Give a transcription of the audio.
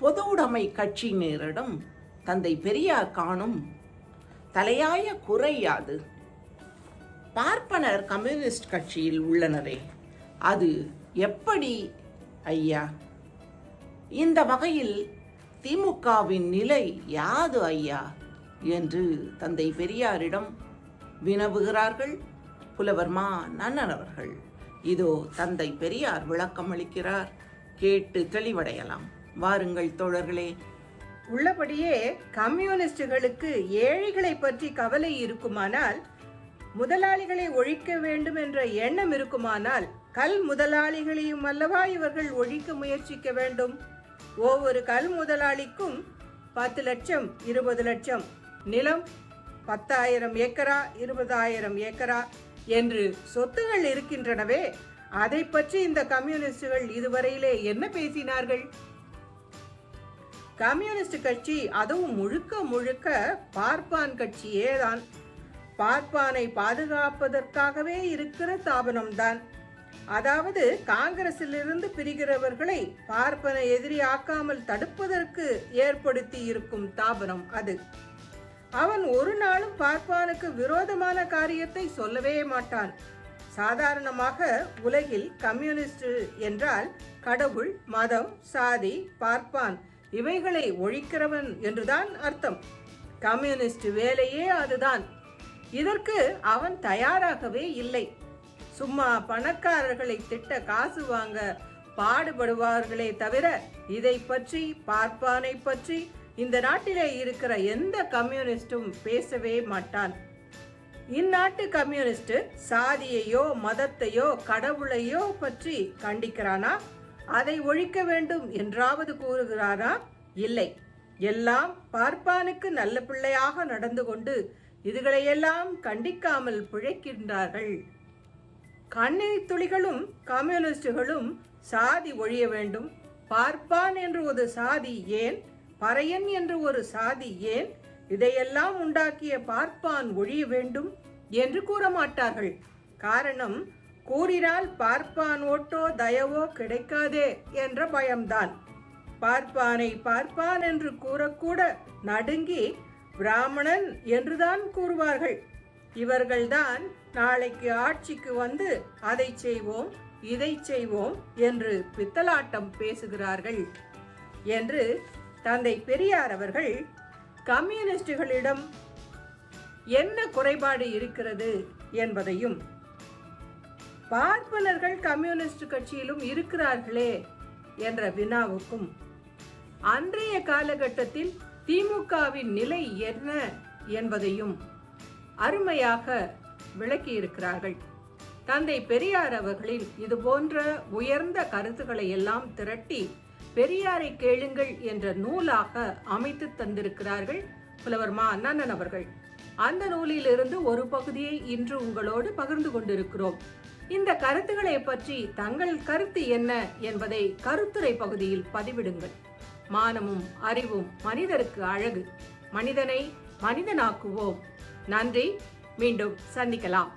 பொதுவுடைமை கட்சியினரிடம் தந்தை பெரியார் காணும் தலையாய குறையாது பார்ப்பனர் கம்யூனிஸ்ட் கட்சியில் உள்ளனரே அது எப்படி ஐயா? இந்த வகையில் திமுகவின் நிலை யாது ஐயா? என்று தந்தை பெரியாரிடம் வினவுகிறார்கள் புலவர் மா நன்னன் அவர்கள். இதோ தந்தை பெரியார் விளக்கம் அளிக்கிறார் கேட்டு தெளிவடையலாம். வாருங்கள் தோழர்களே. உள்ளபடியே கம்யூனிஸ்டுகளுக்கு ஏழைகளை பற்றி கவலை இருக்குமானால் முதலாளிகளை ஒழிக்க வேண்டும் என்ற எண்ணம் இருக்குமானால் கல் முதலாளிகளையும் அல்லவா இவர்கள் ஒழிக்க முயற்சிக்க வேண்டும்? ஒவ்வொரு கல் முதலாளிக்கும் பத்து லட்சம் இருபது லட்சம் நிலம் பத்தாயிரம் ஏக்கரா இருபதாயிரம் ஏக்கரா என்று சொத்துகள் இருக்கின்றனவே அதை பற்றி இந்த கம்யூனிஸ்டுகள் இதுவரையிலே என்ன பேசினார்கள்? கம்யூனிஸ்ட் கட்சி அதுவும் முழுக்க முழுக்க பார்ப்பான் கட்சியே தான் பார்ப்பானை பாதுகாப்பதற்காகவே இருக்கிற தாபனம்தான். அதாவது காங்கிரசிலிருந்து பிரிகிறவர்களை பார்ப்பனை எதிரி ஆக்காமல் தடுப்பதற்கு ஏற்படுத்தி இருக்கும் தாபனம் அது. அவன் ஒரு நாளும் பார்ப்பானுக்கு விரோதமான காரியத்தை சொல்லவே மாட்டான். சாதாரணமாக உலகில் கம்யூனிஸ்ட் என்றால் கடவுள் மதம் சாதி பார்ப்பான் இவைகளை ஒழிக்கிறவன் என்றுதான் அர்த்தம். கம்யூனிஸ்ட் வேலையே அதுதான். இதற்கு அவன் தயாராகவே இல்லை. சும்மா பணக்காரர்களை திட்ட காசு வாங்க பாடுபடுவார்களே தவிர இதை பற்றி பார்ப்பானை பற்றி இந்த நாட்டிலே இருக்கிற எந்த கம்யூனிஸ்டும் பேசவே மாட்டான். இந்நாட்டு கம்யூனிஸ்ட் சாதியையோ மதத்தையோ கடவுளையோ பற்றி கண்டிக்கிறானா? அதை ஒழிக்க வேண்டும் என்றாவது கூறுகிறாரா? இல்லை. எல்லாம் பார்ப்பானுக்கு நல்ல பிள்ளையாக நடந்து கொண்டு இதுகளையெல்லாம் கண்டிக்காமல் பிழைக்கின்றார்கள். கண்ணீர் துளிகளும் கம்யூனிஸ்டுகளும் சாதி ஒழிய வேண்டும். பார்ப்பான் என்று ஒரு சாதி ஏன்? பறையன் என்று ஒரு சாதி ஏன்? இதையெல்லாம் உண்டாக்கிய பார்ப்பான் ஒழிய வேண்டும் என்று கூற மாட்டார்கள் காரணம் கூறினால் பார்ப்பான் ஓட்டோ தயவோ கிடைக்காதே என்ற பயம்தான். பார்ப்பானை பார்ப்பான் என்று கூறக்கூட நடுங்கி பிராமணன் என்றுதான் கூறுவார்கள். இவர்கள்தான் நாளைக்கு ஆட்சிக்கு வந்து அதை செய்வோம் இதை செய்வோம் என்று பித்தலாட்டம் பேசுகிறார்கள் என்று தந்தை பெரியார் அவர்கள் கம்யூனிஸ்டுகளிடம் என்ன குறைபாடு இருக்கிறது என்பதையும் பார்ப்பனர்கள் கம்யூனிஸ்ட் கட்சியிலும் இருக்கிறார்களே என்ற வினாவுக்கும் அன்றைய காலகட்டத்தில் திமுகவின் நிலை என்ன என்பதையும் அருமையாக விளக்கியிருக்கிறார்கள். தந்தை பெரியார் அவர்களின் இது போன்ற உயர்ந்த கருத்துக்களை எல்லாம் திரட்டி பெரியாரை கேளுங்கள் என்ற நூலாக அமைத்து தந்திருக்கிறார்கள் புலவர் மா அண்ணன் அவர்கள். அந்த நூலிலிருந்து ஒரு பகுதியை இன்று உங்களோடு பகிர்ந்து கொண்டிருக்கிறோம். இந்த கருத்துக்களை பற்றி தங்கள் கருத்து என்ன என்பதை கருத்துரை பகுதியில் பதிவிடுங்கள். மானமும் அறிவும் மனிதருக்கு அழகு. மனிதனை மனிதனாக்குவோம். நன்றி. மீண்டும் சந்திக்கலாம்.